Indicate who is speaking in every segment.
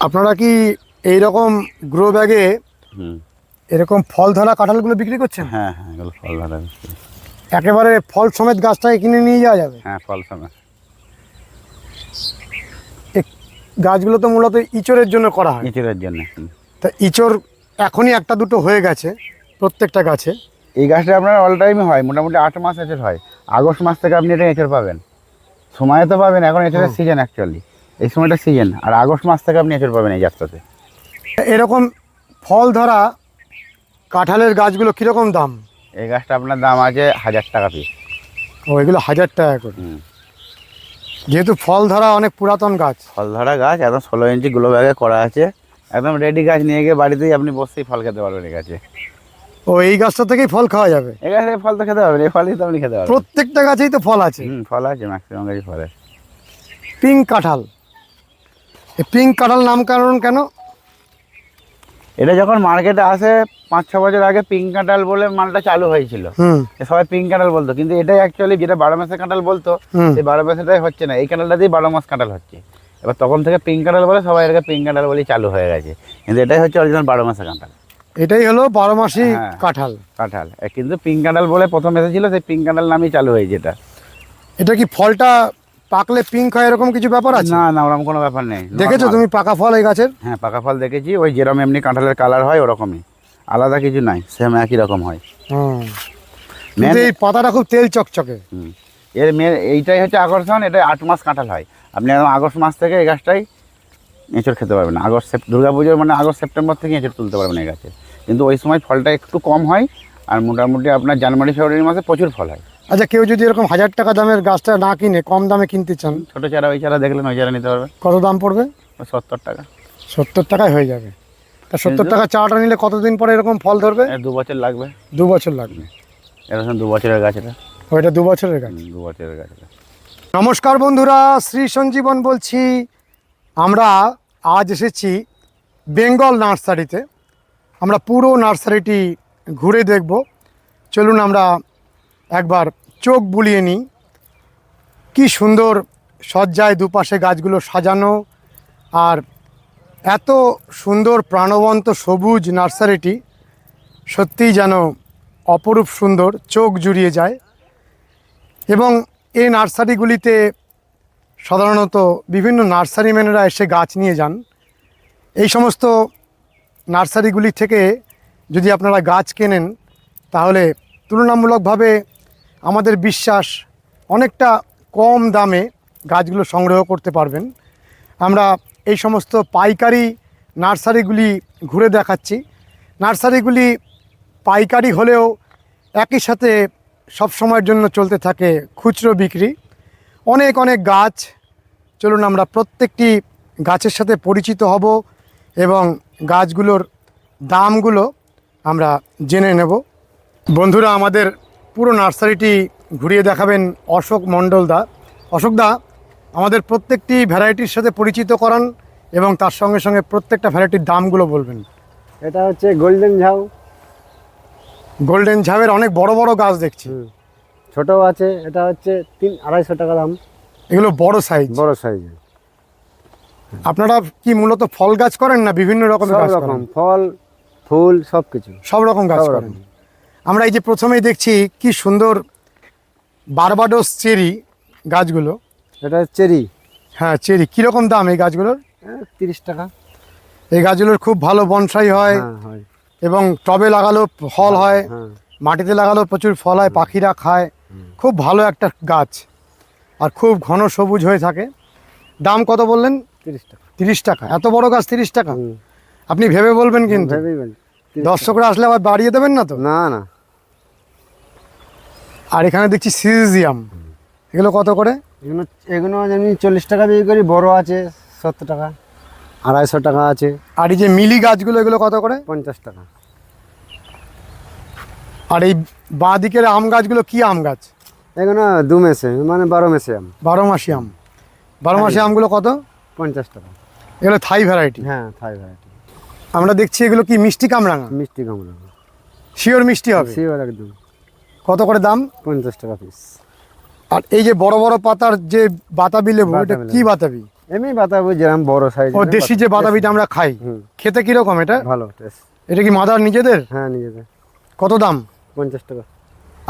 Speaker 1: আপনারা কি এই রকম গ্রো ব্যাগে এরকম ফল ধরা কাঁঠালগুলো বিক্রি করছেন?
Speaker 2: হ্যাঁ হ্যাঁ এগুলো ফল ধরা
Speaker 1: একেবারে ফল সমেত গাছটাকে কিনে নিয়ে যাওয়া যাবে?
Speaker 2: হ্যাঁ ফল
Speaker 1: সমেত। গাছগুলো তো মূলত ইচড়ের জন্য করা হয়।
Speaker 2: ইঁচড়ের জন্য
Speaker 1: তা ইচড় এখনই একটা দুটো হয়ে গেছে প্রত্যেকটা গাছে।
Speaker 2: এই গাছটা আপনার অল টাইমই হয় মোটামুটি আট মাস এঁচড় হয়। আগস্ট মাস থেকে আপনি এটা এঁচড় পাবেন। সময়ে তো পাবেন এখন এঁচড়ের সিজন অ্যাকচুয়ালি এই সময়টা সিজন আর আগস্ট মাস থেকে আপনি এঁচড় পাবেন এই গাছটাতে
Speaker 1: এরকম ফল ধরা কাঁঠালের গাছগুলো কীরকম দাম?
Speaker 2: এই গাছটা আপনার দাম আছে হাজার টাকা পিস
Speaker 1: ও এগুলো হাজার টাকা করে। যেহেতু ফল ধরা অনেক পুরাতন গাছ।
Speaker 2: ফল ধরা গাছ একদম ষোলো ইঞ্চি গুলো ব্যাগে করা আছে। একদম রেডি গাছ নিয়ে গিয়ে বাড়িতেই আপনি বসেই ফল খেতে পারবেন এই গাছে।
Speaker 1: ও এই গাছটা থেকেই ফল খাওয়া যাবে?
Speaker 2: এই গাছে ফল তো খেতে পারবেন এই ফলই তো আপনি খেতে পারবেন।
Speaker 1: প্রত্যেকটা গাছেই তো ফল আছে?
Speaker 2: হুম ফল আছে ম্যাক্সিমাম গাছই ফল আছে।
Speaker 1: পিঙ্ক কাঁঠাল। পিঙ্ক কাঁঠাল নামকরণ কেন?
Speaker 2: এটা যখন মার্কেটে আসে পাঁচ ছ বছর আগে পিঙ্ক কাঁঠাল বলে মালটা চালু হয়েছিল। সবাই পিঙ্ক কাঁঠাল বলতো। কিন্তু এটাই অ্যাকচুয়ালি যেটা বারো মাসের কাঁঠাল বলতো সেই বারো মাসেটাই হচ্ছে না। এই কাঁঠালটাতেই বারো মাস কাঁঠাল হচ্ছে। এবার তখন থেকে পিঙ্ক কাঁঠাল বলে সবাই এটাকে পিঙ্ক কাঁঠাল বলেই চালু হয়ে গেছে। কিন্তু এটাই হচ্ছে অরিজিনাল বারো মাসের কাঁঠাল।
Speaker 1: এটাই হলো বারো মাসি
Speaker 2: হ্যাঁ।
Speaker 1: কাঁঠাল।
Speaker 2: কাঁঠাল। কিন্তু পিঙ্ক কাঁঠাল বলে প্রথম এসেছিল সেই পিঙ্ক কাঁঠাল নামই চালু হয়েছে এটা।
Speaker 1: এটা কি ফলটা পাকলে পিঙ্ক হয় এরকম কিছু ব্যাপার আছে?
Speaker 2: না না ওরকম কোনো ব্যাপার নেই।
Speaker 1: দেখেছ তুমি পাকা ফল এই গাছের?
Speaker 2: হ্যাঁ পাকা ফল দেখেছি ওই যেরকম এমনি কাঁঠালের কালার হয় ওরকমই। আলাদা কিছু নাই সেম একই রকম হয়।
Speaker 1: হুম। এই পাতাটা খুব তেল চকচকে।
Speaker 2: এর মেন এইটাই হচ্ছে আকর্ষণ এটা আট মাস কাঁঠাল হয়। আপনি একদম আগস্ট মাস থেকে এই গাছটাই এঁচড় খেতে পারবেন আগস্ট দুর্গা পুজোর মানে আগস্ট সেপ্টেম্বর থেকে এঁচড় তুলতে পারবেন এই গাছে। কিন্তু ওই সময় ফলটা একটু কম হয় আর মোটামুটি আপনার জানুয়ারি ফেব্রুয়ারি মাসে প্রচুর ফল হয়।
Speaker 1: আচ্ছা কেউ যদি এরকম হাজার টাকা দামের গাছটা না কিনে কম দামে কিনতে চান
Speaker 2: ছোটো চারা ওই চারা দেখলেন ওই চারা নিতে পারবেন
Speaker 1: কত দাম পড়বে?
Speaker 2: সত্তর টাকা।
Speaker 1: সত্তর টাকায় হয়ে যাবে। তা সত্তর টাকা চাটা নিলে কতদিন পরে এরকম ফল ধরবে?
Speaker 2: দু বছর লাগবে।
Speaker 1: দু বছর লাগবে।
Speaker 2: এরকম দু বছরের গাছ এটা।
Speaker 1: ওইটা দু বছরের গাছ।
Speaker 2: দু বছরের গাছটা
Speaker 1: নমস্কার বন্ধুরা শ্রী সঞ্জীবন বলছি। আমরা আজ এসেছি বেঙ্গল নার্সারিতে। আমরা পুরো নার্সারিটি ঘুরে দেখব। চলুন আমরা একবার চোখ বুলিয়ে নিই। কি সুন্দর সজ্জায় দুপাশে গাছগুলো সাজানো আর এত সুন্দর প্রাণবন্ত সবুজ নার্সারিটি। সত্যিই যেন অপরূপ সুন্দর, চোখ জুড়িয়ে যায়। এবং এই নার্সারিগুলিতে সাধারণত বিভিন্ন নার্সারিম্যানেরা এসে গাছ নিয়ে যান। এই সমস্ত নার্সারিগুলি থেকে যদি আপনারা গাছ কেনেন, তাহলে তুলনামূলকভাবে আমাদের বিশ্বাস অনেকটা কম দামে গাছগুলো সংগ্রহ করতে পারবেন। আমরা এই সমস্ত পাইকারি নার্সারিগুলি ঘুরে দেখাচ্ছি। নার্সারিগুলি পাইকারি হলেও একই সাথে সব সময়ের জন্য চলতে থাকে খুচরো বিক্রি। অনেক অনেক গাছ, চলুন আমরা প্রত্যেকটি গাছের সাথে পরিচিত হব এবং গাছগুলোর দামগুলো আমরা জেনে নেব। বন্ধুরা, আমাদের পুরো নার্সারিটি ঘুরিয়ে দেখাবেন অশোক মণ্ডল দা। অশোক দা আমাদের প্রত্যেকটি ভ্যারাইটির সাথে পরিচিত করান এবং তার সঙ্গে সঙ্গে প্রত্যেকটা ভ্যারাইটির দামগুলো বলবেন।
Speaker 3: এটা হচ্ছে গোল্ডেন ঝাউ।
Speaker 1: গোল্ডেন ঝাউয়ের অনেক বড় বড় গাছ দেখছি।
Speaker 3: ছোট আছে এটা হচ্ছে তিন আড়াইশো টাকা দাম।
Speaker 1: এগুলো বড় সাইজ।
Speaker 3: বড় সাইজ।
Speaker 1: আপনারা কি মূলত ফল গাছ করেন না বিভিন্ন রকমের গাছ
Speaker 3: রকম
Speaker 1: করেন?
Speaker 3: ফল ফুল সব কিছু
Speaker 1: সব রকম গাছ করেন। আমরা এই যে প্রথমেই দেখছি কি সুন্দর বারবাডোস চেরি গাছগুলো।
Speaker 3: এটা চেরি।
Speaker 1: হ্যাঁ চেরি। কীরকম দাম এই গাছগুলোর?
Speaker 3: তিরিশ টাকা।
Speaker 1: এই গাছগুলোর খুব ভালো বনসাই হয়
Speaker 3: হ্যাঁ
Speaker 1: এবং টবে লাগালেও ফল হয়
Speaker 3: হ্যাঁ
Speaker 1: মাটিতে লাগালো প্রচুর ফল হয় পাখিরা খায়। খুব ভালো একটা গাছ আর খুব ঘন সবুজ হয়ে থাকে। দাম কত বললেন?
Speaker 3: তিরিশ টাকা।
Speaker 1: তিরিশ টাকা। এত বড় গাছ তিরিশ টাকা? আপনি ভেবে বলবেন কিন্তু।
Speaker 3: ভেবেই। 30
Speaker 1: দর্শকরা আসলে আবার বাড়িয়ে দেবেন না তো?
Speaker 3: না না।
Speaker 1: আর এখানে দেখছি সিজিয়াম এগুলো কত করে?
Speaker 3: এগুলো এগুলো যেমনি চল্লিশ টাকা বিক্রি করি বড় আছে সত্তর টাকা আড়াইশো টাকা আছে।
Speaker 1: আর এই যে মিলি গাছগুলো এগুলো কত করে?
Speaker 3: পঞ্চাশ টাকা।
Speaker 1: আর এই বাঁ দিকের আম গাছগুলো কি আম গাছ?
Speaker 3: এগুলো দু মেসে মানে বারো মেসে আম।
Speaker 1: বারো মাসি আম। বারো মাসি আমগুলো কত?
Speaker 3: পঞ্চাশ টাকা।
Speaker 1: এগুলো থাই ভ্যারাইটি
Speaker 3: হ্যাঁ থাই ভ্যারাইটি
Speaker 1: আমরা দেখছি এগুলো কি মিষ্টি কামরাঙা?
Speaker 3: মিষ্টি কামড়া
Speaker 1: শিওর মিষ্টি হবে।
Speaker 3: শিওর একদম।
Speaker 1: কত করে দাম?
Speaker 3: পঞ্চাশ টাকা পিস
Speaker 1: আর এই যে বড় বড় পাতার যে বাতাবি লেবু এটা কি বাতাবি?
Speaker 3: এমনি বাতাবি যেরকম বড় সাইজ
Speaker 1: ও দেশি যে বাতাবিটা আমরা খাই খেতে কীরকম এটা?
Speaker 3: ভালো টেস্ট
Speaker 1: এটা কি মাদার নিজেদের?
Speaker 3: হ্যাঁ নিজেদের।
Speaker 1: কত দাম?
Speaker 3: পঞ্চাশ টাকা।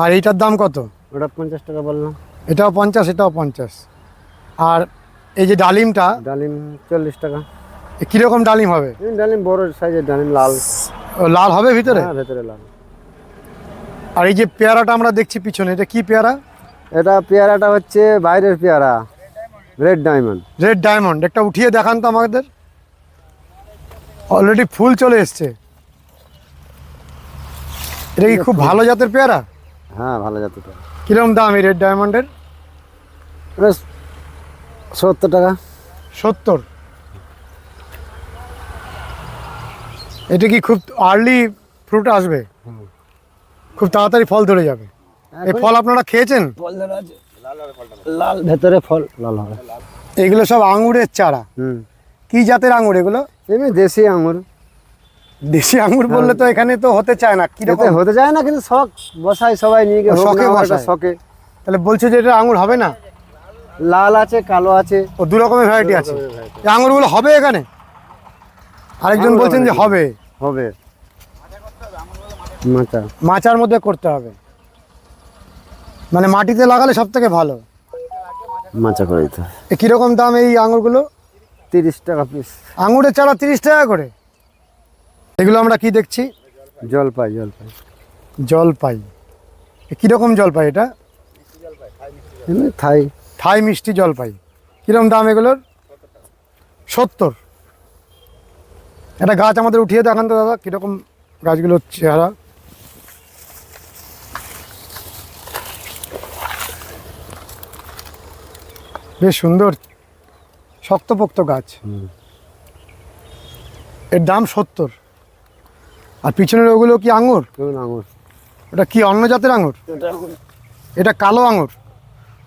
Speaker 1: আর এইটার দাম কত?
Speaker 3: ওটা পঞ্চাশ টাকা বললাম।
Speaker 1: এটাও পঞ্চাশ এটাও পঞ্চাশ। আর এই যে ডালিমটা?
Speaker 3: ডালিম চল্লিশ টাকা।
Speaker 1: কীরকম ডালিম হবে?
Speaker 3: ডালিম বড় সাইজের ডালিম লাল।
Speaker 1: লাল হবে ভিতরে?
Speaker 3: হ্যাঁ ভেতরে লাল।
Speaker 1: আর এই যে পেয়ারাটা আমরা দেখছি পিছনে এটা কি পেয়ারা?
Speaker 3: এটা পেয়ারাটা হচ্ছে বাইরের পেয়ারা রেড ডায়মন্ড।
Speaker 1: রেড ডায়মন্ড একটা উঠিয়ে দেখান তো আমাদের। অলরেডি ফুল চলে এসছে। এটা কি খুব ভালো জাতের পেয়ারা?
Speaker 3: হ্যাঁ ভালো জাতের পেয়ারা।
Speaker 1: কীরকম দাম এই রেড ডায়মন্ডের?
Speaker 3: সত্তর টাকা।
Speaker 1: সত্তর। এটা কি খুব আর্লি ফ্রুট আসবে? খুব তাড়াতাড়ি ফল ধরে যাবে। এই ফল আপনারা খেয়েছেন?
Speaker 3: লাল ভেতরে ফল। লাল হবে।
Speaker 1: এগুলো সব আঙুরের চারা।
Speaker 3: হুম।
Speaker 1: কি জাতের আঙুর এগুলো?
Speaker 3: এমনি দেশি আঙুর।
Speaker 1: দেশি আঙুর বললে তো এখানে তো হতে চায় না।
Speaker 3: এতে
Speaker 1: কীরকম?
Speaker 3: হতে যায় না কিন্তু শখ। বসাই সবাই নিয়ে গিয়ে
Speaker 1: শখে বসায়।
Speaker 3: শখে।
Speaker 1: তাহলে বলছে যে এটা আঙুর হবে না?
Speaker 3: লাল আছে কালো আছে।
Speaker 1: ও দু রকমের ভ্যারাইটি আছে। এই আঙুরগুলো হবে এখানে? আরেকজন বলছেন যে হবে।
Speaker 3: হবে। মাচা।
Speaker 1: মাচার মধ্যে করতে হবে। মানে মাটিতে লাগালে সব থেকে ভালো।
Speaker 3: মাচা করে দিতে
Speaker 1: কীরকম দাম এই আঙুরগুলো?
Speaker 3: তিরিশ টাকা পিস
Speaker 1: আঙুরের চারা তিরিশ টাকা করে? এগুলো আমরা কি দেখছি?
Speaker 3: জল পাই জল পাই
Speaker 1: জলপাই কীরকম জলপাই এটা?
Speaker 3: থাই।
Speaker 1: থাই মিষ্টি জলপাই। কীরকম দাম এগুলোর? সত্তর। একটা গাছ আমাদের উঠিয়ে দেখান তো দাদা কীরকম গাছগুলোর চেহারা। বেশ সুন্দর শক্তপোক্ত গাছ। এর দাম সত্তর। আর পিছনের ওগুলো কি আঙুর?
Speaker 3: আঙুর?
Speaker 1: ওটা কি অন্য জাতের আঙুর? এটা কালো আঙুর।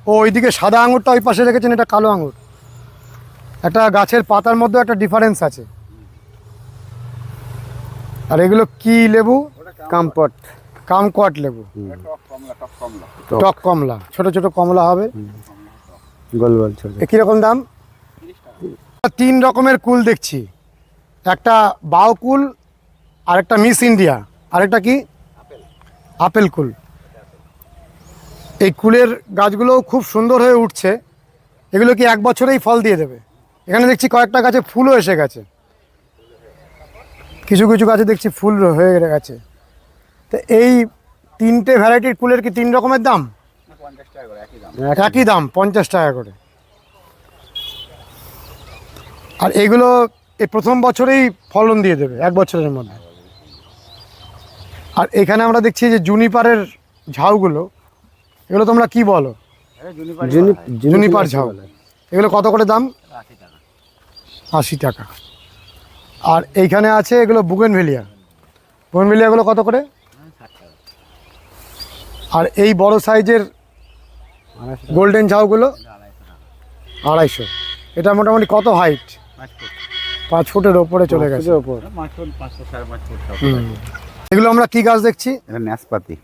Speaker 1: ও ওইদিকে সাদা আঙুরটা ওই পাশে রেখেছেন এটা কালো আঙুর। একটা গাছের পাতার মধ্যে একটা ডিফারেন্স আছে। আর এগুলো কি লেবু?
Speaker 3: কাম্পট
Speaker 1: কামকোয়াট লেবু। টক কমলা। ছোট ছোট কমলা হবে।
Speaker 3: গোল গোল ছোট
Speaker 1: কীরকম দাম? তিন রকমের কুল দেখছি। একটা বাউ কুল আর একটা মিস ইন্ডিয়া। আরেকটা কি? আপেল কুল। এই কুলের গাছগুলো খুব সুন্দর হয়ে উঠছে। এগুলো কি এক বছরেই ফল দিয়ে দেবে? এখানে দেখছি কয়েকটা গাছে ফুলও এসে গেছে। কিছু কিছু গাছে দেখছি ফুল হয়ে গেছে। তো এই তিনটে ভ্যারাইটির কুলের কি তিন রকমের দাম? একই দাম পঞ্চাশ টাকা করে। আর এগুলো এই প্রথম বছরেই ফলন দিয়ে দেবে এক বছরের মধ্যে। আর এখানে আমরা দেখছি যে জুনিপারের ঝাউগুলো এগুলো তোমরা কি বলো?
Speaker 3: জুনি
Speaker 1: জুনিপার ঝাউ। এগুলো কত করে দাম? আশি টাকা। আর এইখানে আছে এগুলো বুগেনভেলিয়া বুগেনভেলিয়াগুলো কত করে? আর এই বড় সাইজের গোল্ডেন ঝাউগুলো? আড়াইশো। এটা মোটামুটি কত হাইট পাঁচ ফুটের ওপরে চলে গেছে।
Speaker 3: ওপর।
Speaker 1: এগুলো আমরা কি গাছ দেখছি?
Speaker 2: ন্যাসপাতি।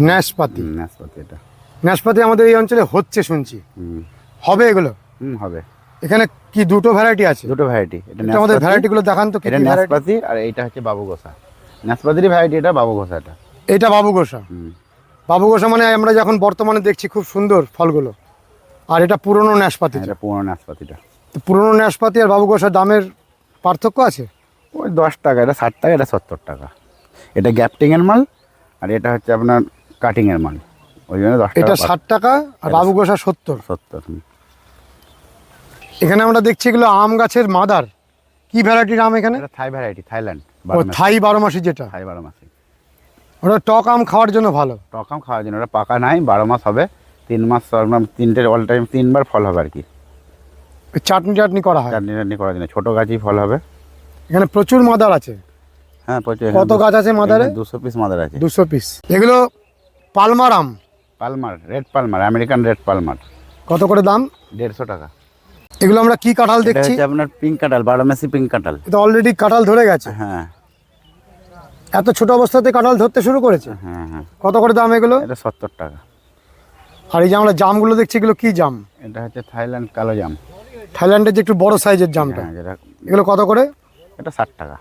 Speaker 1: ন্যাশপাতি
Speaker 2: ন্যাসপাতি এটা।
Speaker 1: ন্যাশপাতি আমাদের এই অঞ্চলে হচ্ছে শুনছি।
Speaker 2: হুম।
Speaker 1: হবে এগুলো?
Speaker 2: হুম হবে।
Speaker 1: এখানে কি দুটো ভ্যারাইটি আছে?
Speaker 2: দুটো ভ্যারাইটি এটা
Speaker 1: আমাদের ভ্যারাইটিগুলো দেখান তো
Speaker 2: এটা? ন্যাসপাতি আর এইটা হচ্ছে বাবু গোসা ন্যাসপাতিরই ভ্যারাইটি এটা বাবু গোসা এটা।
Speaker 1: এটা বাবু গোসা বাবু গোসা মানে আমরা যখন বর্তমানে দেখছি খুব সুন্দর ফলগুলো। আর এটা পুরনো ন্যাশপাতি
Speaker 2: হ্যাঁ, এটা পুরনো ন্যাসপাতিটা
Speaker 1: তো পুরনো ন্যাশপাতি আর বাবু গোসার দামের পার্থক্য আছে?
Speaker 2: ওই দশ টাকা এটা ষাট টাকা এটা সত্তর টাকা। এটা গ্যাপটিংয়ের মাল আর এটা হচ্ছে আপনার কাটিংয়ের মাল। ওই জন্য দশ
Speaker 1: এটা ষাট টাকা আর বাবু গোসা সত্তর।
Speaker 2: সত্তর।
Speaker 1: এখানে আমরা দেখছি এগুলো আম গাছের মাদার। কি ভ্যারাইটির আম এখানে?
Speaker 2: থাই ভ্যারাইটি থাইল্যান্ড
Speaker 1: ও থাই বারো মাসি যেটা।
Speaker 2: থাই বারো মাসে।
Speaker 1: ওটা টক আম খাওয়ার জন্য ভালো।
Speaker 2: টক আম খাওয়ার জন্য ওটা পাকা নাই বারো মাস হবে। তিন মাস তিনটে অল টাইম তিনবার ফল হবে আর কি।
Speaker 1: চাটনি টাটনি করা হয়?
Speaker 2: চাটনি টাটনি করার জন্য ছোটো গাছই ফল হবে।
Speaker 1: এখানে প্রচুর মাদার আছে।
Speaker 2: হ্যাঁ প্রচুর
Speaker 1: কত গাছ আছে মাদারে?
Speaker 2: দুশো পিস মাদার আছে।
Speaker 1: দুশো পিস এগুলো পালমার আম।
Speaker 2: Palmer red Palmer American red Palmer.
Speaker 1: কত করে দাম?
Speaker 2: দেড়শো টাকা।
Speaker 1: এগুলো আমরা কি কাঁঠাল দেখছি?
Speaker 2: আপনার পিঙ্ক কাঁঠাল বারো মাসি পিঙ্ক কাঁঠাল।
Speaker 1: এটা অলরেডি কাঁঠাল ধরে গেছে।
Speaker 2: হ্যাঁ।
Speaker 1: এত ছোট অবস্থাতে কাঁঠাল ধরতে শুরু করেছে?
Speaker 2: হ্যাঁ হ্যাঁ।
Speaker 1: কত করে দাম এগুলো?
Speaker 2: এটা সত্তর টাকা।
Speaker 1: আর এই যে আমরা জামগুলো দেখছি এগুলো কি জাম?
Speaker 2: এটা হচ্ছে থাইল্যান্ড কালো জাম।
Speaker 1: থাইল্যান্ডের যে একটু বড় সাইজের জামটা।
Speaker 2: হ্যাঁ
Speaker 1: এগুলো কত করে?
Speaker 2: এটা ষাট টাকা।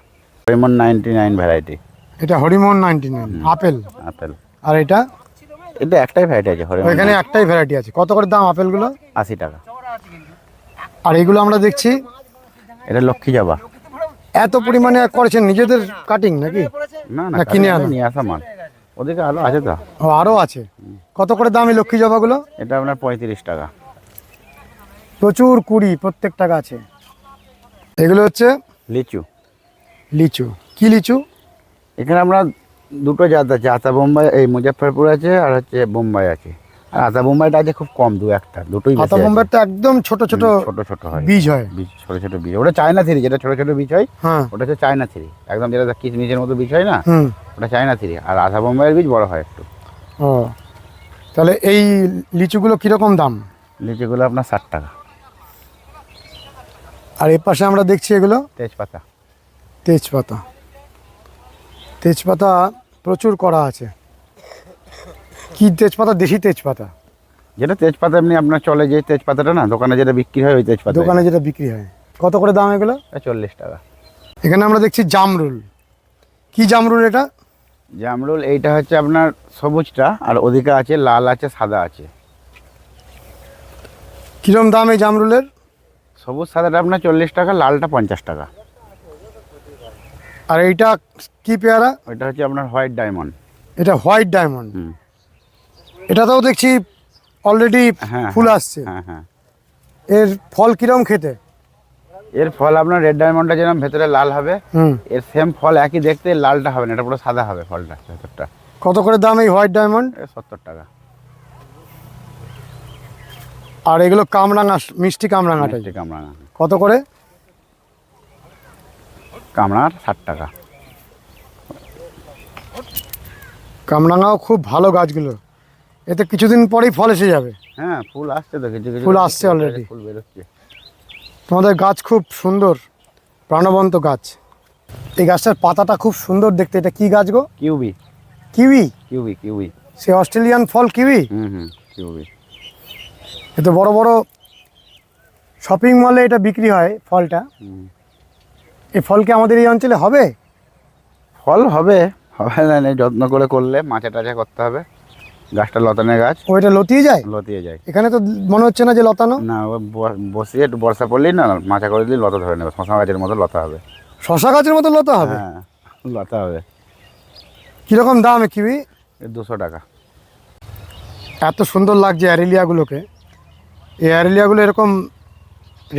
Speaker 2: হরিমন নাইনটি নাইন ভ্যারাইটি
Speaker 1: এটা Harimon ninety nine apple.
Speaker 2: Apple.
Speaker 1: আর এটা?
Speaker 2: এটা একটাই ভ্যারাইটি আছে হরিমন
Speaker 1: এখানে একটাই ভ্যারাইটি আছে। কত করে দাম আপেলগুলো?
Speaker 2: আশি টাকা।
Speaker 1: আর এগুলো আমরা দেখছি।
Speaker 2: এটা লক্ষ্মী জবা
Speaker 1: এত পরিমাণে করেছেন নিজেদের কাটিং নাকি?
Speaker 2: না না
Speaker 1: না, কিনে আনা?
Speaker 2: নিয়ে আসা মাল। ওদিকে আলো আছে তো।
Speaker 1: ও আরও আছে। কত করে দাম এই লক্ষ্মী জবাগুলো
Speaker 2: এটা আপনার পঁয়ত্রিশ টাকা।
Speaker 1: প্রচুর কুড়ি প্রত্যেকটা গাছে এগুলো হচ্ছে?
Speaker 2: লিচু।
Speaker 1: লিচু। কি লিচু?
Speaker 2: এখানে আমরা দুটো জাত আছে। আতা বোম্বাই এই মুজাফরপুর আছে আর হচ্ছে বোম্বাই আছে। আর আতা বোম্বাইটা আছে খুব কম দু একটা দুটোই
Speaker 1: আতা
Speaker 2: আছে।
Speaker 1: বোম্বেরটা একদম ছোট ছোট
Speaker 2: ছোট ছোট হয়।
Speaker 1: বীজ হয়।
Speaker 2: বীজ ছোট ছোট বীজ। ওটা চায়না থ্রি যেটা ছোট ছোট বীজ হয়
Speaker 1: হ্যাঁ।
Speaker 2: ওটা হচ্ছে চায়না থ্রি। একদম যেটা কিচমিচের মতো বীজ হয় না
Speaker 1: হুম।
Speaker 2: ওটা চায়না থ্রি। আর আধা বোম্বাইয়ের বীজ বড় হয় একটু।
Speaker 1: ও। তাহলে এই লিচুগুলো কীরকম দাম?
Speaker 2: লিচিগুলো আপনার ষাট টাকা।
Speaker 1: আর এর পাশে আমরা দেখছি এগুলো?
Speaker 2: তেজপাতা।
Speaker 1: তেজপাতা। তেজপাতা প্রচুর করা আছে। কি তেজপাতা? দেশি তেজপাতা।
Speaker 2: যেটা তেজপাতা এমনি আপনার চলে যে তেজপাতাটা না দোকানে যেটা বিক্রি হয় ওই তেজপাতা
Speaker 1: দোকানে যেটা বিক্রি হয়। কত করে দাম এগুলো?
Speaker 2: চল্লিশ টাকা।
Speaker 1: এখানে আমরা দেখছি জামরুল। কি জামরুল এটা?
Speaker 2: জামরুল এইটা হচ্ছে আপনার সবুজটা আর ওদিকে আছে লাল আছে সাদা আছে।
Speaker 1: কিরম দাম এই জামরুলের?
Speaker 2: সবুজ সাদাটা আপনার চল্লিশ টাকা লালটা পঞ্চাশ টাকা।
Speaker 1: আর এইটা কি পেয়ারা?
Speaker 2: ওইটা হচ্ছে আপনার হোয়াইট ডায়মন্ড।
Speaker 1: এটা হোয়াইট ডায়মন্ড।
Speaker 2: হুম।
Speaker 1: এটাতেও দেখছি অলরেডি
Speaker 2: হ্যাঁ
Speaker 1: ফুল
Speaker 2: হ্যাঁ,
Speaker 1: আসছে।
Speaker 2: হ্যাঁ হ্যাঁ।
Speaker 1: এর ফল কিরম খেতে?
Speaker 2: এর ফল আপনার রেড ডায়মন্ডটা যেরকম ভেতরে লাল হবে
Speaker 1: হুম।
Speaker 2: এর সেম ফল একই দেখতে লালটা হবে না এটা পুরো সাদা হবে ফলটা ভেতরটা।
Speaker 1: কত করে দাম এই হোয়াইট ডায়মন্ড
Speaker 2: সত্তর টাকা।
Speaker 1: আর এগুলো কামরাঙা মিষ্টি কামরাঙাটাই।
Speaker 2: মিষ্টি কামরাঙা।
Speaker 1: কত করে?
Speaker 2: কামরাঙার ষাট টাকা।
Speaker 1: কামরাঙাও খুব ভালো গাছগুলো। এতে কিছুদিন পরেই ফল এসে যাবে।
Speaker 2: হ্যাঁ ফুল আসছে তো কিছু কিছু
Speaker 1: ফুল আসছে already।
Speaker 2: ফুল বেরোচ্ছে।
Speaker 1: তোমাদের গাছ খুব সুন্দর প্রাণবন্ত গাছ। এই গাছটার পাতাটা খুব সুন্দর দেখতে এটা কি গাছ গো?
Speaker 2: কিউবি।
Speaker 1: কিউই
Speaker 2: কিউবি কিউবি।
Speaker 1: সে অস্ট্রেলিয়ান ফল কিউই
Speaker 2: হুম হুম কিউবি।
Speaker 1: এতে বড় বড় শপিং মলে এটা বিক্রি হয় ফলটা। এই ফল কি আমাদের এই অঞ্চলে হবে?
Speaker 2: ফল হবে হবে না না, যত্ন করে করলে মাচা টাচা করতে হবে। গাছটা লতানের গাছ।
Speaker 1: ওইটা লতিয়ে যায়?
Speaker 2: লতিয়ে যায়।
Speaker 1: এখানে তো মনে হচ্ছে না যে লতানো?
Speaker 2: না বসিয়ে একটু বর্ষা পড়লেই না মাচা করে দিলে লতা ধরে নেবে। শশা গাছের মতো লতা হবে।
Speaker 1: শশা গাছের মতো লতা হবে?
Speaker 2: হ্যাঁ লতা হবে।
Speaker 1: কীরকম দাম কিউই?
Speaker 2: দুশো টাকা।
Speaker 1: এত সুন্দর লাগছে অ্যারেলিয়াগুলোকে। এই অ্যারেলিয়াগুলো এরকম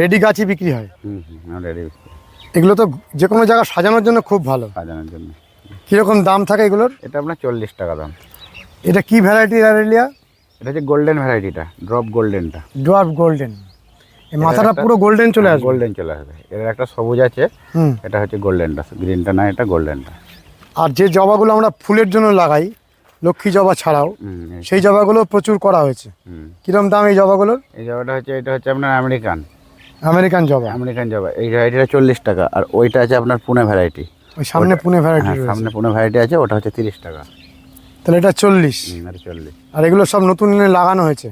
Speaker 1: রেডি গাছই বিক্রি হয়।
Speaker 2: রেডি।
Speaker 1: এগুলো তো যে কোনো জায়গা সাজানোর জন্য খুব ভালো।
Speaker 2: সাজানোর জন্য।
Speaker 1: কীরকম দাম থাকে এগুলোর?
Speaker 2: এটা আপনার চল্লিশ টাকা দাম।
Speaker 1: এটা কি ভ্যারাইটি অ্যারেলিয়া?
Speaker 2: এটা হচ্ছে গোল্ডেন ভ্যারাইটিটা ড্রপ গোল্ডেনটা
Speaker 1: ড্রপ গোল্ডেন এই মাথাটা পুরো গোল্ডেন চলে আসবে।
Speaker 2: গোল্ডেন চলে আসবে। এর একটা সবুজ আছে
Speaker 1: হুম।
Speaker 2: এটা হচ্ছে গোল্ডেনটা গ্রিনটা না এটা গোল্ডেনটা
Speaker 1: আর যে জবাগুলো আমরা ফুলের জন্য লাগাই লক্ষ্মী জবা ছাড়াও সেই জবাগুলো প্রচুর করা হয়েছে।
Speaker 2: হুম।
Speaker 1: কিরম দাম এই জবাগুলোর?
Speaker 2: এই জবাটা হচ্ছে এটা হচ্ছে আপনার আমেরিকান।
Speaker 1: আমেরিকান জবা।
Speaker 2: আমেরিকান জবা। এই ভ্যারাইটিটা চল্লিশ টাকা আর ওইটা আছে আপনার পুনে ভ্যারাইটি
Speaker 1: ওই সামনে পুনে ভ্যারাইটি
Speaker 2: সামনে পুনে ভ্যারাইটি আছে ওটা হচ্ছে তিরিশ টাকা।
Speaker 1: তাহলে এটা চল্লিশ।
Speaker 2: এটা চল্লিশ।
Speaker 1: আর এগুলো সব নতুন লাগানো হয়েছে?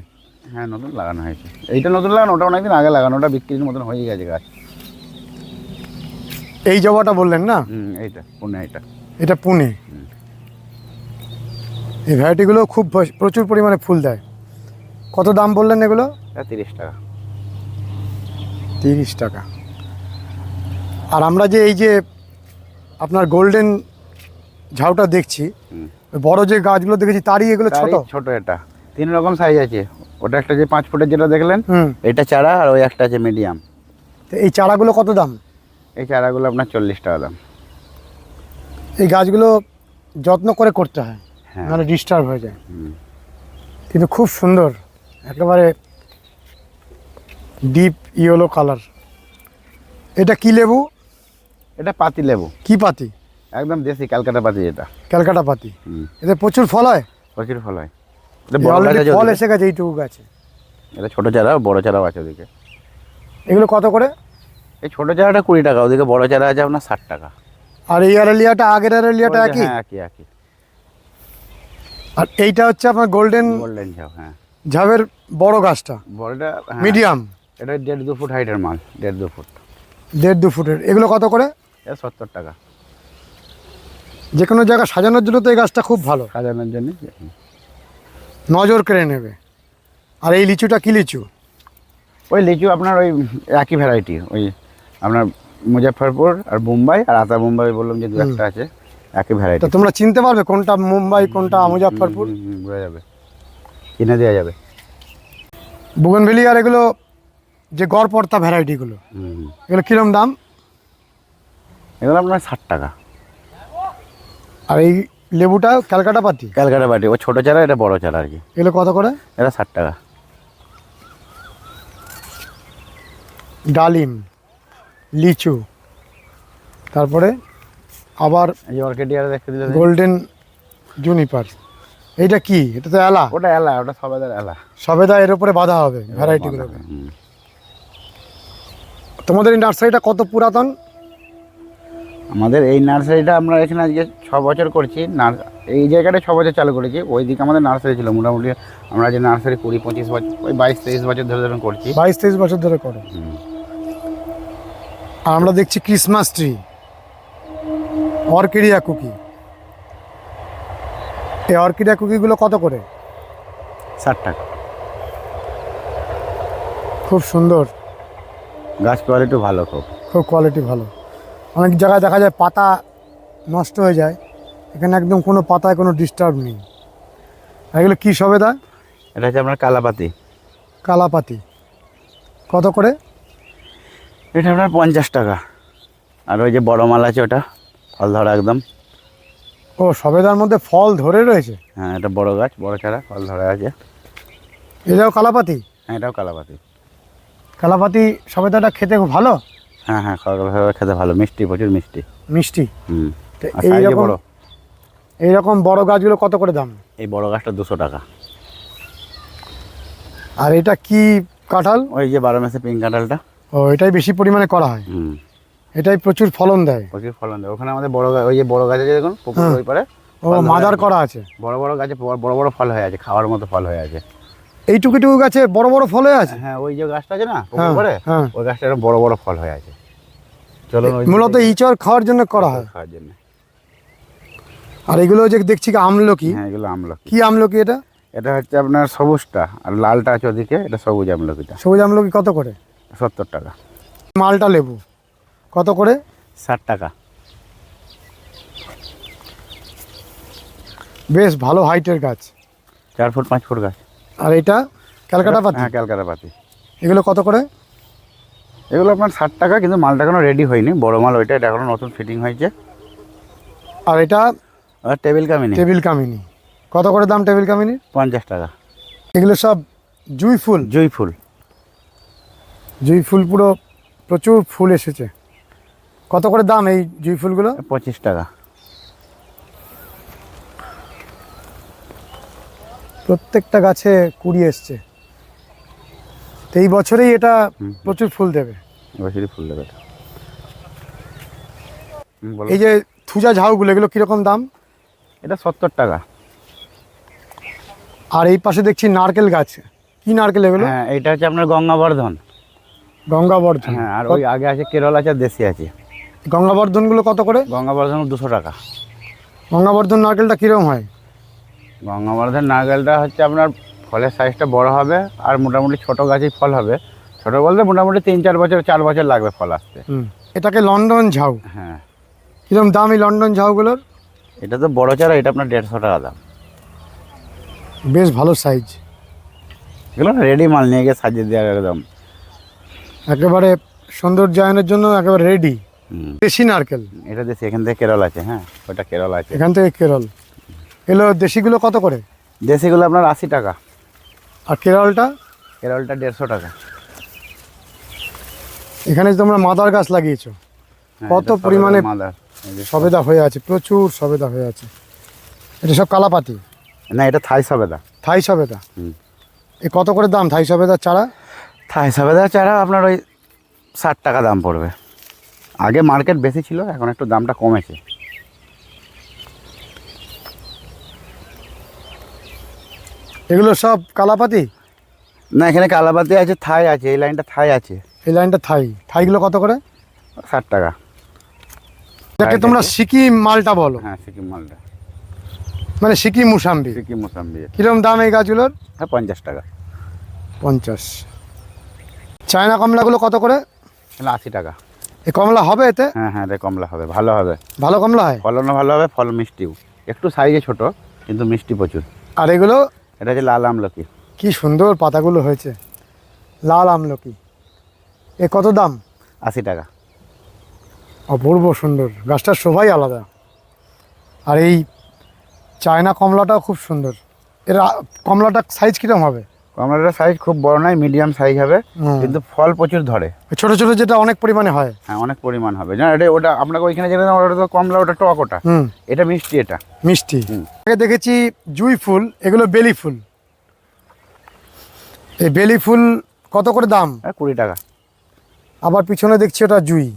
Speaker 2: হ্যাঁ নতুন লাগানো হয়েছে। এইটা নতুন লাগানো ওটা অনেকদিন আগে লাগানো ওটা বিক্রির মতন হয়ে গেছে গাছ।
Speaker 1: এই জবাটা বললেন না?
Speaker 2: হুম এইটা পুনে এইটা।
Speaker 1: এটা পুনে। এই ভ্যারাইটিগুলো খুব প্রচুর পরিমাণে ফুল দেয়। কত দাম বললেন এগুলো?
Speaker 2: এটা তিরিশ টাকা।
Speaker 1: তিরিশ টাকা। আর আমরা যে এই যে আপনার গোল্ডেন ঝাউটা দেখছি বড় যে গাছগুলো দেখেছি তারই এগুলো ছোট?
Speaker 2: ছোট এটা। তিন রকম সাইজ আছে। ওটা একটা যে পাঁচ ফুটের যেটা দেখলেন এটা চারা আর ওই একটা আছে মিডিয়াম
Speaker 1: তো এই চারাগুলো কত দাম?
Speaker 2: এই চারাগুলো আপনার চল্লিশ টাকা দাম।
Speaker 1: এই গাছগুলো যত্ন করে করতে হয়
Speaker 2: হ্যাঁ।
Speaker 1: নাহলে ডিস্টার্ব হয়ে যায়। কিন্তু খুব সুন্দর একেবারে ডিপ ইয়েলো কালার এটা কি লেবু?
Speaker 2: এটা পাতি লেবু।
Speaker 1: কি পাতি?
Speaker 2: একদম দেশি ক্যালকাটা পাতি যেটা।
Speaker 1: ক্যালকাটা পাতি।
Speaker 2: হুম।
Speaker 1: এতে প্রচুর ফল হয়?
Speaker 2: প্রচুর ফল হয়। এটা বড় গাছ আছে
Speaker 1: ফল এসে গেছে এইটুকু গাছে।
Speaker 2: এটা ছোটো চারা বড় চারাও আছে ওদিকে।
Speaker 1: এগুলো কত করে?
Speaker 2: এই ছোটো চারাটা কুড়ি টাকা ওদিকে বড় চারা আছে আপনার ষাট টাকা।
Speaker 1: আর এই অ্যারেলিয়াটা আগের অ্যারেলিয়াটা
Speaker 2: ওই
Speaker 1: একই?
Speaker 2: হ্যাঁ একই একই।
Speaker 1: আর এইটা হচ্ছে আপনার গোল্ডেন
Speaker 2: গোল্ডেন ঝাউ হ্যাঁ।
Speaker 1: ঝাবের বড় গাছটা।
Speaker 2: বড়টা হ্যাঁ,
Speaker 1: মিডিয়াম
Speaker 2: এটা দেড় দু ফুট হাইটের মাল দেড় দু ফুট।
Speaker 1: দেড় দু ফুটের। এগুলো কত করে?
Speaker 2: এটা সত্তর টাকা।
Speaker 1: যে কোনো জায়গা সাজানোর জন্য তো এই গাছটা খুব ভালো।
Speaker 2: সাজানোর জন্য।
Speaker 1: নজর কেড়ে নেবে। আর এই লিচুটা কি লিচু?
Speaker 2: ওই লিচু আপনার ওই একই ভ্যারাইটি ওই আপনার মুজাফরপুর আর মুম্বাই আর আতা মুম্বাই বললাম যে দু একটা আছে একই
Speaker 1: তা
Speaker 2: ভ্যারাইটি
Speaker 1: তোমরা চিনতে পারবে কোনটা মুম্বাই কোনটা মুজাফরপুর
Speaker 2: বোঝা যাবে। কিনে দেওয়া যাবে।
Speaker 1: বুগনভেলি আর এগুলো যে গড় পড়তা ভ্যারাইটিগুলো এগুলো কিরম দাম?
Speaker 2: এগুলো আপনার ষাট টাকা।
Speaker 1: আর এই লেবুটা ক্যালকাটা পাতি?
Speaker 2: ক্যালকাটা বাটি ও ছোটো চারা এটা বড় চারা আর কি।
Speaker 1: এগুলো কত করে?
Speaker 2: এটা ষাট টাকা।
Speaker 1: ডালিম লিচু তারপরে আবার
Speaker 2: এই যে অর্কিডিয়া দেখতে দিলে
Speaker 1: গোল্ডেন জুনিপার। এইটা কি? এটা তো এলা।
Speaker 2: ওটা এলা ওটা সবেদার এলা।
Speaker 1: সবেদা এর উপরে বাঁধা হবে ভ্যারাইটিগুলোকে। তোমাদের এই নার্সারিটা কত পুরাতন?
Speaker 2: আমাদের এই নার্সারিটা আমরা এখানে আজকে ছ বছর করছি। নার- এই জায়গাটা ছ বছর চালু করেছি। ওই দিকে আমাদের নার্সারি ছিল। মোটামুটি আমরা যে নার্সারি কুড়ি পঁচিশ বছর ওই বাইশ তেইশ বছর ধরে ধরে করছি।
Speaker 1: বাইশ তেইশ বছর ধরে করো। আর আমরা দেখছি ক্রিসমাস ট্রি। অর্কিডিয়া কুকি। এই অর্কিডিয়া কুকিগুলো কত করে?
Speaker 2: ষাট টাকা।
Speaker 1: খুব সুন্দর।
Speaker 2: গাছ কোয়ালিটি ভালো খুব।
Speaker 1: খুব কোয়ালিটি ভালো। অনেক জায়গায় দেখা যায় পাতা নষ্ট হয়ে যায়। এখানে একদম কোনো পাতায় কোনো ডিস্টার্ব নেই। এগুলো কী সবেদা?
Speaker 2: এটা হচ্ছে আপনার কালাপাতি।
Speaker 1: কালাপাতি। কত করে?
Speaker 2: এটা আপনার পঞ্চাশ টাকা। আর ওই যে বড় মাল আছে ওটা ফল ধরা একদম।
Speaker 1: ও সবেদার মধ্যে ফল ধরে রয়েছে?
Speaker 2: হ্যাঁ এটা বড় গাছ বড় চারা ফল ধরা আছে।
Speaker 1: এটাও কালাপাতি?
Speaker 2: হ্যাঁ এটাও কালাপাতি।
Speaker 1: কালাপাতি সবেদাটা খেতে খুব ভালো?
Speaker 2: হ্যাঁ হ্যাঁ খাওয়া খেতে ভালো। মিষ্টি প্রচুর মিষ্টি।
Speaker 1: মিষ্টি?
Speaker 2: হুম।
Speaker 1: তো এইরকম
Speaker 2: বড়?
Speaker 1: এইরকম বড় গাছগুলো কত করে দাম?
Speaker 2: এই বড় গাছটা দুশো টাকা।
Speaker 1: আর এটা কি কাঁঠাল?
Speaker 2: ওই যে বারো মাসে পিঙ্ক কাঁঠালটা।
Speaker 1: ও এটাই বেশি পরিমাণে করা হয়?
Speaker 2: হুম।
Speaker 1: এটাই প্রচুর ফলন দেয়।
Speaker 2: প্রচুর ফলন দেয়। ওখানে আমাদের বড় ওই যে বড় গাছ দেখুন পুকুর
Speaker 1: হ্যাঁ।
Speaker 2: ওই পারে
Speaker 1: ও মাদার করা আছে?
Speaker 2: বড় বড় গাছে বড় বড় ফল হয়ে আছে খাওয়ার মতো ফল হয়ে আছে।
Speaker 1: এইটুকুটুকু গাছে বড় বড় ফল হয়ে আছে?
Speaker 2: হ্যাঁ ওই যে গাছটা আছে না পুকুর
Speaker 1: হ্যাঁ,
Speaker 2: পারে
Speaker 1: হ্যাঁ।
Speaker 2: ওই গাছটা বড় বড় ফল হয়ে আছে। চলুন
Speaker 1: মূলত ইচর খাওয়ার জন্য করা হয়।
Speaker 2: খাওয়ার জন্য।
Speaker 1: আর এগুলো যে দেখছি কি আমলকি?
Speaker 2: হ্যাঁ এগুলো আমলকি।
Speaker 1: কি আমলকি এটা?
Speaker 2: এটা হচ্ছে আপনার সবুজটা আর লালটা আছে ওদিকে এটা সবুজ আমলকিটা।
Speaker 1: সবুজ আমলকি কত করে?
Speaker 2: সত্তর টাকা।
Speaker 1: মালটা লেবু কত করে?
Speaker 2: ষাট টাকা।
Speaker 1: বেশ ভালো হাইটের গাছ।
Speaker 2: চার ফুট পাঁচ ফুট গাছ।
Speaker 1: আর এটা? ক্যালকাটা পাতি?
Speaker 2: হ্যাঁ ক্যালকাটা পাতি।
Speaker 1: এগুলো কত করে?
Speaker 2: এগুলো আপনার ষাট টাকা কিন্তু মালটা এখনও রেডি হয়নি। বড় মাল ওইটা এটা এখনও নতুন ফিটিং হয়েছে।
Speaker 1: আর এটা?
Speaker 2: টেবিল কামিনি।
Speaker 1: টেবিল কামিনি। কত করে দাম টেবিল কামিনি?
Speaker 2: পঞ্চাশ টাকা।
Speaker 1: এগুলো সব জুই ফুল?
Speaker 2: জুই ফুল।
Speaker 1: জুই ফুল পুরো প্রচুর ফুল এসেছে। কত করে দাম এই জুই ফুলগুলো?
Speaker 2: পঁচিশ টাকা।
Speaker 1: প্রত্যেকটা গাছে কুড়ি এসছে। তো এই বছরেই এটা প্রচুর ফুল দেবে।
Speaker 2: বছরই ফুল দেবে এটা।
Speaker 1: এই যে থুজা ঝাউগুলো এগুলো কীরকম দাম?
Speaker 2: এটা সত্তর টাকা।
Speaker 1: আর এই পাশে দেখছি নারকেল গাছ। কি নারকেল এগুলো?
Speaker 2: হ্যাঁ এটা হচ্ছে আপনার গঙ্গাবর্ধন।
Speaker 1: গঙ্গাবর্ধন।
Speaker 2: হ্যাঁ আর ওই আগে আছে কেরল আছে আর দেশি আছে।
Speaker 1: গঙ্গাবর্ধনগুলো কত করে?
Speaker 2: গঙ্গাবর্ধন দুশো টাকা।
Speaker 1: গঙ্গাবর্ধন নারকেলটা কীরকম হয়?
Speaker 2: গঙ্গাবর্ধন নারকেলটা হচ্ছে আপনার ফলের সাইজটা বড় হবে আর মোটামুটি ছোট গাছেই ফল হবে। ছোট বলতে মোটামুটি তিন চার বছর চার বছর লাগবে ফল আসতে।
Speaker 1: এটাকে লন্ডন ঝাউ।
Speaker 2: হ্যাঁ।
Speaker 1: কীরকম দাম এই লন্ডন ঝাউগুলোর?
Speaker 2: এটা তো বড় চারা এটা আপনার দেড়শো টাকা দাম।
Speaker 1: বেশ ভালো সাইজ
Speaker 2: এগুলো রেডি মাল নিয়ে গিয়ে সাজিয়ে দেওয়া একদম।
Speaker 1: একেবারে সৌন্দর্যায়নের জন্য একেবারে রেডি দেশি নারকেল।
Speaker 2: এটা দেশি এখান থেকে কেরল আছে হ্যাঁ ওটা কেরল আছে।
Speaker 1: এখান থেকে কেরল। এগুলো দেশিগুলো কত করে?
Speaker 2: দেশিগুলো আপনার আশি টাকা।
Speaker 1: আর কেরলটা?
Speaker 2: কেরলটা দেড়শো টাকা।
Speaker 1: এখানে তোমরা মাদার গাছ লাগিয়েছো
Speaker 2: হ্যাঁ,
Speaker 1: কত পরিমাণে
Speaker 2: মাদার
Speaker 1: সবেদা হয়ে আছে প্রচুর সবেদা হয়ে আছে। এটা সব কালাপাতি?
Speaker 2: না এটা থাই সবেদা।
Speaker 1: থাই সবেদা?
Speaker 2: হুম।
Speaker 1: এ কত করে দাম থাই সবেদার চারা?
Speaker 2: থাই সবেদা চারা আপনার ওই ষাট টাকা দাম পড়বে। আগে মার্কেট বেশি ছিল এখন একটু দামটা কমেছে।
Speaker 1: এগুলো সব কালাপাতি?
Speaker 2: না এখানে কালাপাতি আছে থাই আছে এই লাইনটা থাই আছে।
Speaker 1: এই লাইনটা থাই। থাইগুলো কত করে?
Speaker 2: ষাট টাকা।
Speaker 1: যাকে তোমরা সিকিম মালটা বলো।
Speaker 2: হ্যাঁ সিকিম মালটা।
Speaker 1: মানে সিকিম মুসাম্বি।
Speaker 2: সিকিম মোসাম্বি
Speaker 1: কিরম দাম এই গাছগুলোর?
Speaker 2: হ্যাঁ পঞ্চাশ টাকা।
Speaker 1: পঞ্চাশ। চায়না কমলাগুলো কত করে?
Speaker 2: আশি টাকা।
Speaker 1: এ কমলা হবে এতে?
Speaker 2: হ্যাঁ হ্যাঁ রে কমলা হবে ভালো হবে।
Speaker 1: ভালো কমলা হয়?
Speaker 2: ফলনও ভালো হবে ফল মিষ্টিও। একটু সাইজে ছোট কিন্তু মিষ্টি প্রচুর।
Speaker 1: আর এগুলো?
Speaker 2: এটা হচ্ছে লাল আমলকি।
Speaker 1: কি সুন্দর পাতাগুলো হয়েছে। লাল আমলকি। এ কত দাম?
Speaker 2: আশি টাকা।
Speaker 1: অপূর্ব সুন্দর। গাছটার শোভাই আলাদা। আর এই চায়না কমলাটাও খুব সুন্দর। এর কমলাটা কমলাটার সাইজ কীরকম হবে?
Speaker 2: কমলাটার সাইজ খুব বড় নয় মিডিয়াম সাইজ হবে কিন্তু ফল প্রচুর ধরে।
Speaker 1: ছোট ছোট যেটা অনেক পরিমাণে হয়।
Speaker 2: হ্যাঁ অনেক পরিমাণ হবে। জানো এটা ওটা আপনাকে ওইখানে যেটা ওটা তো কমলা ওটা টক ওটা। এটা মিষ্টি এটা।
Speaker 1: মিষ্টি। আগে দেখেছি জুই ফুল এগুলো বেলি ফুল। এই বেলি ফুল কত করে দাম?
Speaker 2: হ্যাঁ কুড়ি টাকা।
Speaker 1: আবার পিছনে দেখছি ওটা জুই।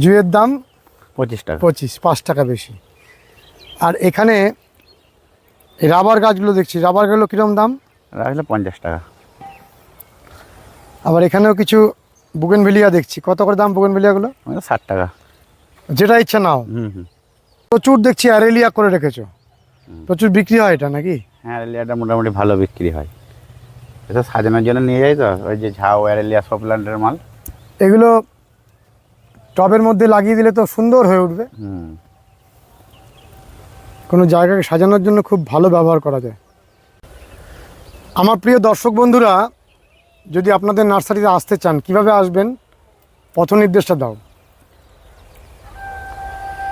Speaker 1: জুইয়ের দাম
Speaker 2: পঁচিশ টাকা।
Speaker 1: পঁচিশ পাঁচ টাকা বেশি। আর এখানে রাবার গাছগুলো দেখছি। রাবার গাছগুলো কীরকম দাম?
Speaker 2: রাখলে পঞ্চাশ টাকা।
Speaker 1: আবার এখানেও কিছু বুগেনভেলিয়া দেখছি। কত করে দাম বুগেনভেলিয়াগুলো
Speaker 2: ষাট টাকা।
Speaker 1: যেটা ইচ্ছা নাও।
Speaker 2: হুম হুম।
Speaker 1: প্রচুর দেখছি অ্যারেলিয়া করে রেখেছো। প্রচুর বিক্রি হয় এটা নাকি?
Speaker 2: হ্যাঁ অ্যারেলিয়াটা মোটামুটি ভালো বিক্রি হয়। এটা সাজানোর জন্য নিয়ে যাই তো। ওই যে ঝাউ অ্যারেলিয়া সব প্ল্যান্টের মাল।
Speaker 1: এগুলো টবের মধ্যে লাগিয়ে দিলে তো সুন্দর হয়ে উঠবে।
Speaker 2: হুম।
Speaker 1: কোনো জায়গাকে সাজানোর জন্য খুব ভালো ব্যবহার করা যায়। আমার প্রিয় দর্শক বন্ধুরা যদি আপনাদের নার্সারিতে আসতে চান কীভাবে আসবেন? পথ নির্দেশটা দাও।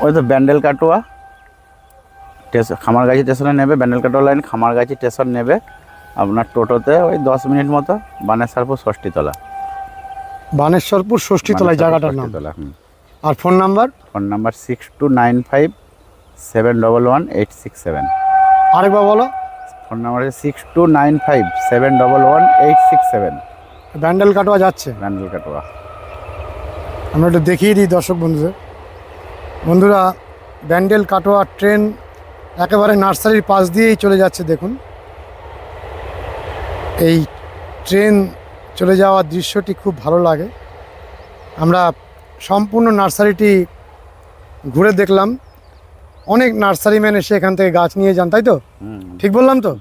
Speaker 2: ওই তো ব্যান্ডেল কাটোয়া। খামারগাছি স্টেশনে নেবে ব্যান্ডেল কাটোয়া লাইন খামারগাছি স্টেশন নেবে। আপনার টোটোতে ওই দশ মিনিট মতো বানেশ্বরপুর ষষ্ঠীতলা।
Speaker 1: বানেশ্বরপুর ষষ্ঠীতলায় জায়গাটার নাম। আর phone number?
Speaker 2: Phone number six two nine five seven double one eight six seven.
Speaker 1: আরেকবার বলো।
Speaker 2: Phone number six two nine five seven double one eight six seven.
Speaker 1: Bandel Katwa যাচ্ছে।
Speaker 2: ব্যান্ডেল কাটোয়া।
Speaker 1: আমরা একটু দেখিয়ে দিই দর্শক বন্ধুদের। বন্ধুরা ব্যান্ডেল কাটোয়া ট্রেন একেবারে নার্সারির পাশ দিয়েই চলে যাচ্ছে দেখুন। এই ট্রেন চলে যাওয়ার দৃশ্যটি খুব ভালো লাগে। আমরা সম্পূর্ণ নার্সারিটি ঘুরে দেখলাম। অনেক নার্সারিম্যান এসে এখান থেকে গাছ নিয়ে যান তাই তো? ঠিক বললাম তো?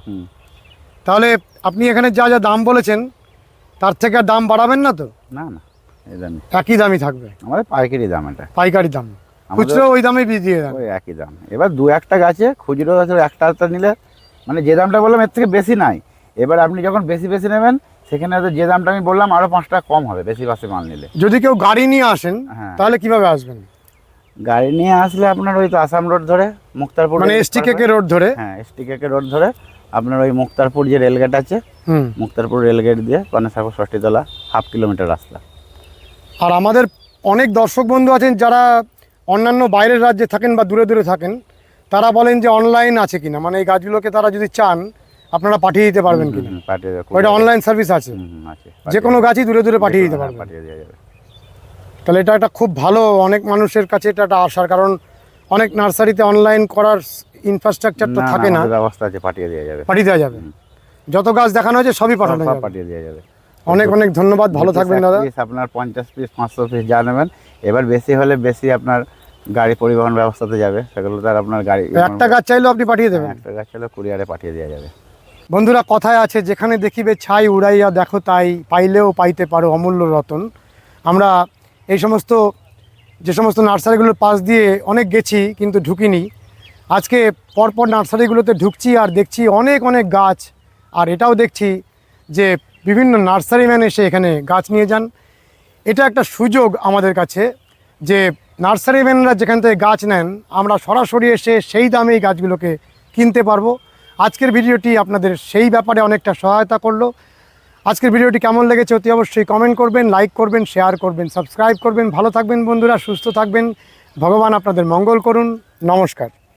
Speaker 1: তাহলে আপনি এখানে যা যা দাম বলেছেন তার থেকে আর দাম বাড়াবেন না তো?
Speaker 2: না না
Speaker 1: একই দামই থাকবে।
Speaker 2: আমাদের পাইকারি দাম এটা।
Speaker 1: পাইকারি দাম। খুচরো ওই দামে দিয়ে দেন
Speaker 2: ওই একই দাম। এবার দু একটা গাছে খুচরো আছে একটা একটা নিলে মানে যে দামটা বললাম এর থেকে বেশি নাই। এবার আপনি যখন বেশি বেশি নেবেন সেখানে হয়তো যে দামটা আমি বললাম আরও পাঁচ টাকা কম হবে বেশি বাসে মাল নিলে।
Speaker 1: যদি কেউ গাড়ি নিয়ে আসেন
Speaker 2: হ্যাঁ।
Speaker 1: তাহলে কীভাবে আসবেন?
Speaker 2: গাড়ি নিয়ে আসলে আপনার ওই তো আসাম রোড ধরে মুক্তারপুর
Speaker 1: মানে এসটি কেকে রোড ধরে?
Speaker 2: হ্যাঁ এসটি কেকে রোড ধরে। আপনার ওই মুক্তারপুর যে রেলগেট আছে মুক্তারপুর রেলগেট দিয়ে পানেসাপুর ষষ্ঠীতলা হাফ কিলোমিটার রাস্তা।
Speaker 1: আর আমাদের অনেক দর্শক বন্ধু আছেন যারা অন্যান্য বাইরের রাজ্যে থাকেন বা দূরে দূরে থাকেন তারা বলেন যে অনলাইন আছে কিনা। মানে এই গাছগুলোকে তারা যদি চান আপনারা পাঠিয়ে দিতে পারবেন কিনা। ওইটা অনলাইন সার্ভিস আছে। যে কোনো গাছই দূরে দূরে পাঠিয়ে দিতে পারবেন।
Speaker 2: পাঠিয়ে দেওয়া যাবে।
Speaker 1: তাহলে এটা একটা খুব ভালো অনেক মানুষের কাছে এটা একটা আশার কারণ অনেক নার্সারিতে অনলাইন করার ইনফ্রাস্ট্রাকচারটা
Speaker 2: না, না,
Speaker 1: থাকে না।
Speaker 2: ব্যবস্থা আছে পাঠিয়ে দেওয়া যাবে।
Speaker 1: পাঠিয়ে দেওয়া যাবে। যত গাছ দেখানো হয়েছে সবই পাঠানো যাবে।
Speaker 2: পাঠিয়ে দেওয়া যাবে।
Speaker 1: অনেক অনেক ধন্যবাদ ভালো থাকবেন দাদা।
Speaker 2: আপনার পঞ্চাশ পিস পাঁচশো পিস যা নেবেন। এবার বেশি হলে বেশি আপনার গাড়ি পরিবহন ব্যবস্থাতে যাবে। সেগুলো তো আর আপনার গাড়ি
Speaker 1: একটা গাছ চাইলেও আপনি পাঠিয়ে দেবেন।
Speaker 2: একটা গাছ হলে কুরিয়ারে পাঠিয়ে দেওয়া যাবে।
Speaker 1: বন্ধুরা কথায় আছে যেখানে দেখিবে ছাই উড়াইয়া দেখো তাই পাইলেও পাইতে পারো অমূল্য রতন। আমরা এই সমস্ত, যে সমস্ত নার্সারিগুলোর পাশ দিয়ে অনেক গেছি, কিন্তু ঢুকিনি। আজকে পরপর নার্সারিগুলোতে ঢুকছি আর দেখছি অনেক অনেক গাছ। আর এটাও দেখছি যে বিভিন্ন নার্সারিম্যান এসে এখানে গাছ নিয়ে যান। এটা একটা সুযোগ আমাদের কাছে যে নার্সারিম্যানরা যেখান থেকে গাছ নেন, আমরা সরাসরি এসে সেই দামে এই গাছগুলোকে কিনতে পারব। আজকের ভিডিওটি আপনাদের সেই ব্যাপারে অনেকটা সহায়তা করল। আজকের ভিডিওটি কেমন লেগেছে অতি অবশ্যই কমেন্ট করবেন লাইক করবেন শেয়ার করবেন সাবস্ক্রাইব করবেন। ভালো থাকবেন বন্ধুরা, সুস্থ থাকবেন। ভগবান আপনাদের মঙ্গল করুন। নমস্কার।